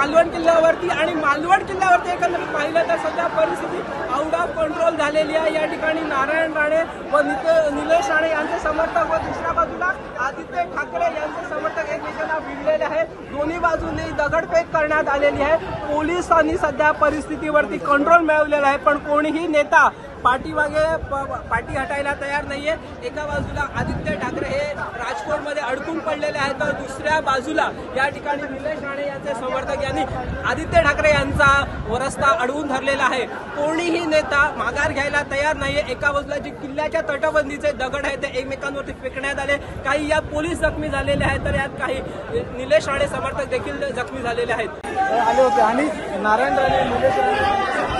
मालवण किल्ल्यावरती आणि मालवण किल्ल्यावरती एकंदरीत पाहिलं तर सध्या परिस्थिती आउट ऑफ कंट्रोल झालेली आहे. या ठिकाणी नारायण राणे व निते- निलेश राणे यांचे समर्थक व दुसऱ्या बाजूला आदित्य ठाकरे यांचे समर्थक एकमेकांना भिडलेले आहेत. दोन्ही बाजूंनी दगडफेक करण्यात आलेली आहे. पोलिसांनी सध्या परिस्थितीवरती कंट्रोल मिळवलेला आहे. पण कोणीही नेता पाठीमागे प- पाठी हटायला तयार नाहीये. एका बाजूला आदित्य ठाकरे हे राजकोटमध्ये अडकून पडलेले आहेत तर दुसऱ्या बाजूला या ठिकाणी निलेश राणे यांचे समर्थक यांनी आदित्य ठाकरे यांचा रस्ता अडवून धरलेला आहे. कोणीही नेता माघार घ्यायला तयार नाहीये. एका बाजूला जी किल्ल्याच्या तटबंदीचे दगड आहेत ते एकमेकांवरती फेकण्यात आले. काही या पोलीस जखमी झालेले आहेत तर यात काही निलेश राणे समर्थक देखील जखमी झालेले आहेत. आले होते आणि नारायण राणे निलेश राणे.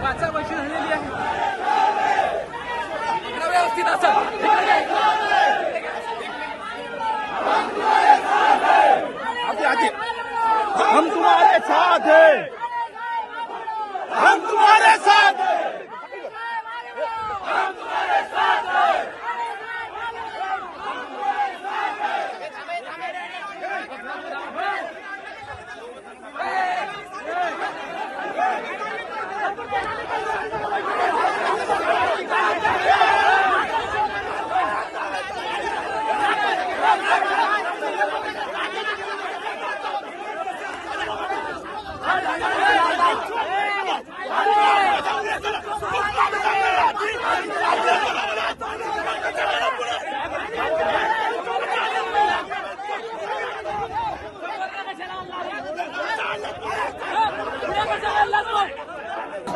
वाचा बशी झालेली आहे व्यवस्थित असं हम तुम्हारे साथ हैं। हम तुम्हारे साथ हैं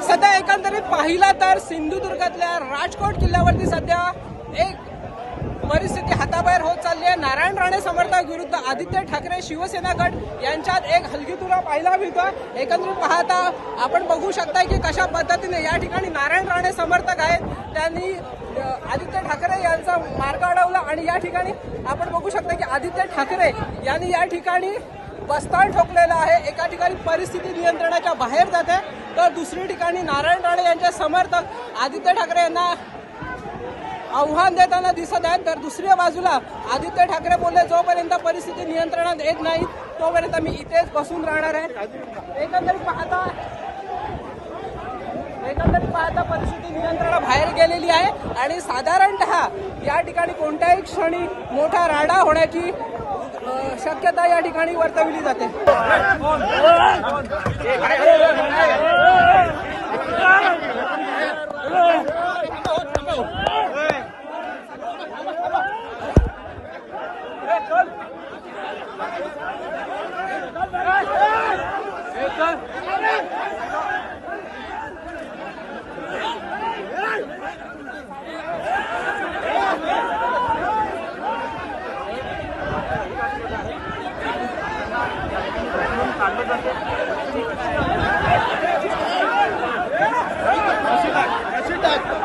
सध्या एकंदरीत पाहिला तर सिंधुदुर्गातल्या राजकोट किल्ल्यावरती सध्या एक परिस्थिती हाताबाहेर होत चालली आहे. नारायण राणे समर्थक विरुद्ध आदित्य ठाकरे शिवसेना गट यांच्यात एक हलगीतुरा पाहायला मिळतो एकंदरीत पाहता आपण बघू शकता की कशा पद्धतीने या ठिकाणी नारायण राणे समर्थक आहेत. त्यांनी आदित्य ठाकरे यांचा मार्ग अडवला आणि या ठिकाणी आपण बघू शकता की आदित्य ठाकरे यांनी या ठिकाणी बस्ताळ ठोकलेला आहे. एका ठिकाणी परिस्थिती नियंत्रणाच्या बाहेर जाते तर दुसरी ठिकाणी नारायण राणे यांचे समर्थक आदित्य ठाकरे यांना आव्हान देताना दिसत आहेत. तर दुसऱ्या बाजूला आदित्य ठाकरे बोलले जोपर्यंत परिस्थिती नियंत्रणात येत नाही तोपर्यंत मी इथेच बसून राहणार आहे. एकंदरीत पाहता एकंदरीत पाहता परिस्थिती नियंत्रणा बाहेर गेलेली आहे. आणि साधारणतः या ठिकाणी कोणत्याही क्षणी मोठा राडा होण्याची शक्यता या ठिकाणी वर्तवली जाते. Hey, son! Hey, son! Back.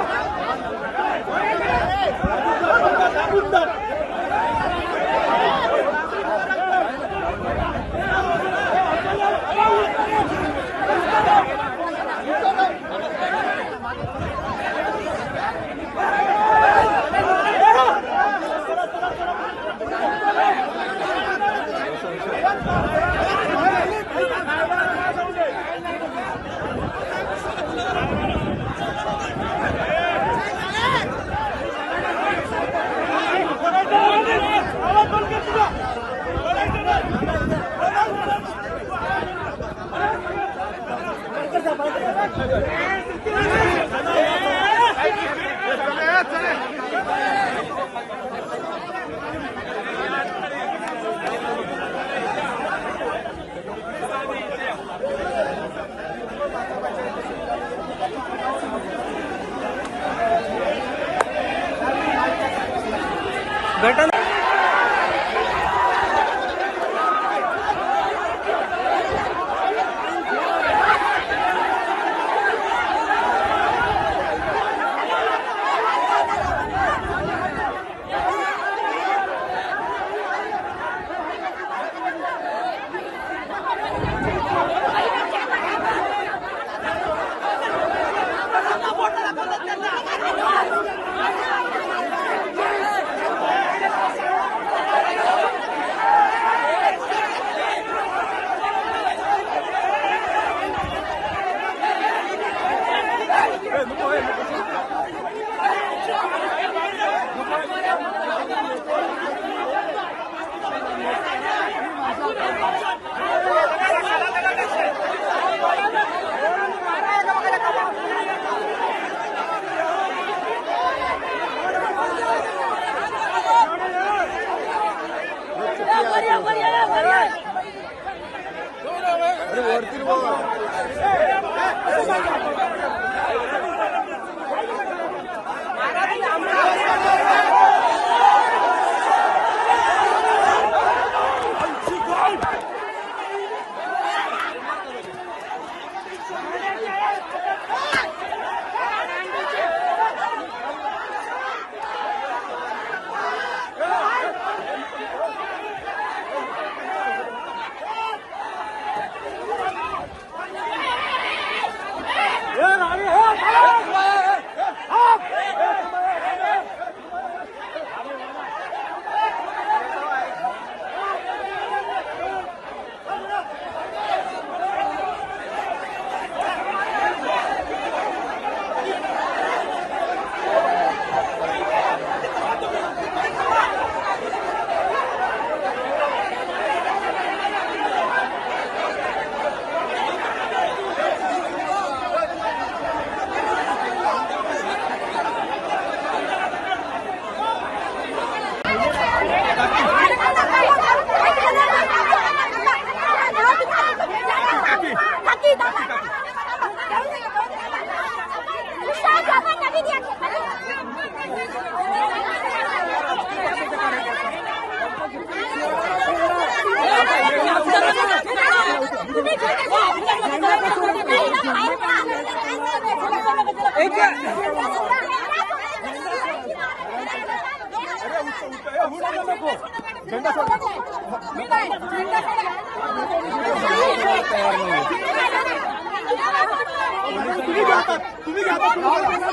तुम्ही घ्या तुम्ही घ्या तुम्ही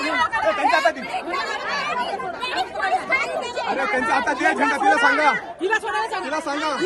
घ्या. त्यांच्या हातात अरे त्यांच्या हातात द्या झेंडा तिला सांगा तिला सांगा